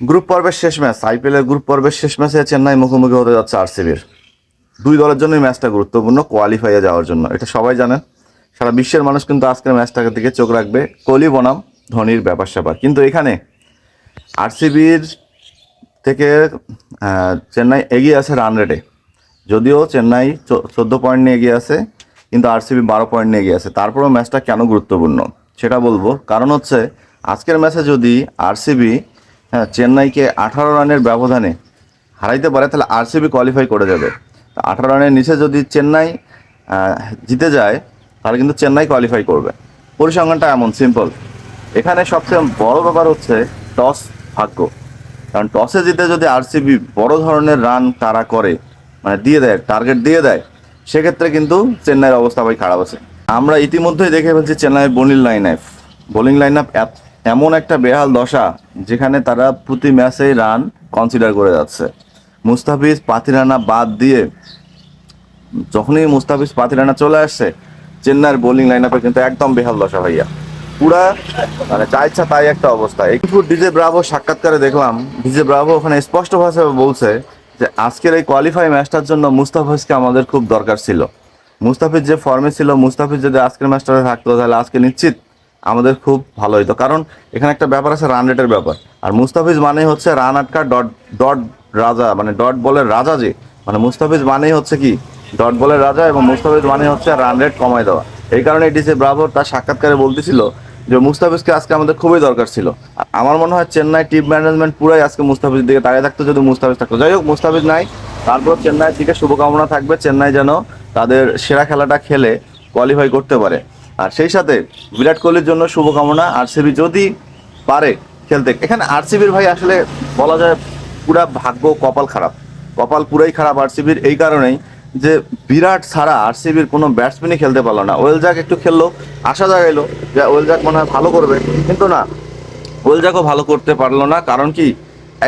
Group পর্বের শেষ match, আইপিএলের গ্রুপ পর্বের শেষ ম্যাচে চেন্নাই মুখোমুখি হতে যাচ্ছে আরসিবির। দুই দলের জন্যই ম্যাচটা গুরুত্বপূর্ণ কোয়ালিফাইয়ে যাওয়ার জন্য। এটা সবাই জানেন। সারা বিশ্বের মানুষ কিন্তু আজকের ম্যাচটাকে দিকে চোখ রাখবে। কোহলি, বনাম, ধোনির ব্যাপার স্যাপার কিন্তু এখানে আরসিবির থেকে চেন্নাই এগিয়ে আছে রান রেটে যদিও চেন্নাই চোদ্দ পয়েন্ট নিয়ে এগিয়ে আছে, কিন্তু আরসিবি বারো পয়েন্ট নিয়ে এগিয়ে আছে। তারপরেও ম্যাচটা কেন গুরুত্বপূর্ণ, সেটা বলব। কারণ হচ্ছে, আজকের ম্যাচে যদি আরসিবি হ্যাঁ চেন্নাইকে আঠারো রানের ব্যবধানে হারাইতে পারে, তাহলে আরসিবি কোয়ালিফাই করে যাবে। আঠারো রানের নিচে যদি চেন্নাই জিতে যায়, তাহলে কিন্তু চেন্নাই কোয়ালিফাই করবে। পরিসংখ্যানটা এমন সিম্পল এখানে সবচেয়ে বড় ব্যাপার হচ্ছে টস ভাগ্য। কারণ টসে জিতে যদি আরসিবি বড় ধরনের রান তারা করে মানে দিয়ে দেয় টার্গেট দিয়ে দেয়, সেক্ষেত্রে কিন্তু চেন্নাইয়ের অবস্থা ভাই খারাপ আছে। আমরা ইতিমধ্যেই দেখে ফেলছি চেন্নাইয়ের bowling line up bowling line up এমন একটা বেহাল দশা যেখানে তারা প্রতি ম্যাচেই রান কনসিডার করে যাচ্ছে। মুস্তাফিজ, পাতিরানা বাদ দিয়ে যখনই মুস্তাফিজ, পাতিরানা চলে আসছে চেন্নাইয়ের বোলিং লাইন আপে কিন্তু একদম বেহাল দশা ভাইয়া। পুরা মানে যা ইচ্ছা তাই একটা অবস্থা। একটু ডিজে ব্রাভো সাক্ষাৎকারে দেখলাম ডিজে ব্রাভো ওখানে স্পষ্ট ভাষায় বলছে যে, আজকের এই কোয়ালিফাই ম্যাচটার জন্য মুস্তাফিজকে আমাদের খুব দরকার ছিল। মুস্তাফিজ যে ফর্মে ছিল, মুস্তাফিজ যদি আজকের ম্যাচটাতে থাকতো, তাহলে আজকে নিশ্চিত আমাদের খুব ভালো হতো কারণ এখানে একটা ব্যাপার আছে রান রেটের ব্যাপার। আর মুস্তাফিজ মানে হচ্ছে রান আটকা ডট ডট রাজা মানে ডট বলের রাজা যে মানে মুস্তাফিজ মানেই হচ্ছে কি ডট বলের রাজা এবং মুস্তাফিজ মানে হচ্ছে রান রেট কমায় দেওয়া। এই কারণে ডিসে ব্রাভো তার সাক্ষাৎকারে বলতেছিল যে, মুস্তাফিজকে আজকে আমাদের খুবই দরকার ছিল। আমার মনে হয় চেন্নাই টিম ম্যানেজমেন্ট পুরাই আজকে মুস্তাফিজের দিকে তাকিয়ে থাকতো, যদি মুস্তাফিজ থাকতো। যাই হোক, মুস্তাফিজ নাই। তারপর চেন্নাইয়ের দিকে শুভকামনা থাকবে, চেন্নাই যেন তাদের সেরা খেলাটা খেলে কোয়ালিফাই করতে পারে। আর সেই সাথে বিরাট কোহলির জন্য শুভকামনা আরসিবি যদি পারে খেলতে। এখানে আরসিবির ভাই আসলে বলা যায় পুরা ভাগ্য, কপাল খারাপ। কপাল পুরাই খারাপ আরসিবির এই কারণেই যে বিরাট ছাড়া আরসিবির কোনো ব্যাটসম্যানই খেলতে পারল না। ওয়েলজাক একটু খেললো, আশা জাগাইলো যে ওয়েলজাক মনে হয় ভালো করবে। কিন্তু না, ওয়েলজাকও ভালো করতে পারল না। কারণ কি?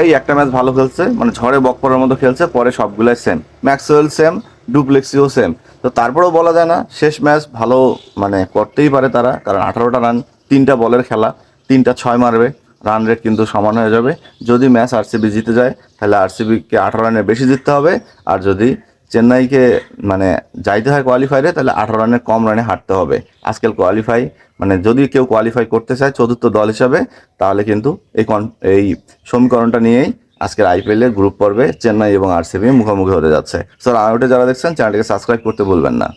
এই একটা ম্যাচ ভালো খেলছে মানে ঝড়ে বকপরের মতো খেলছে, পরে সবগুলাই same Maxwell same du Plessis same তো তারপরেও বলা যায় না, শেষ ম্যাচ ভালো মানে করতেই পারে তারা, কারণ আঠারোটা রান তিনটা বলের খেলা, তিনটা ছয় মারবে রান রেট কিন্তু সমান হয়ে যাবে। যদি ম্যাচ আরসিবি জিতে যায়, তাহলে আরসিবিকে আঠারো রানের বেশি জিততে হবে, আর যদি চেন্নাইকে মানে যাইতে হয় কোয়ালিফাইরে তাহলে আঠারো রানের কম রানে হারতে হবে। আজকাল কোয়ালিফাই মানে যদি কেউ কোয়ালিফাই করতে চায় চতুর্থ দল হিসাবে, তাহলে কিন্তু এই এই সমীকরণটা নিয়েই আজকের আইপিএল এর গ্রুপ পর্বে চেন্নাই এবং আরসিবি মুখোমুখি হতে যাচ্ছে। স্যার আউটে যারা দেখছেন চ্যানেলটিকে সাবস্ক্রাইব করতে ভুলবেন না।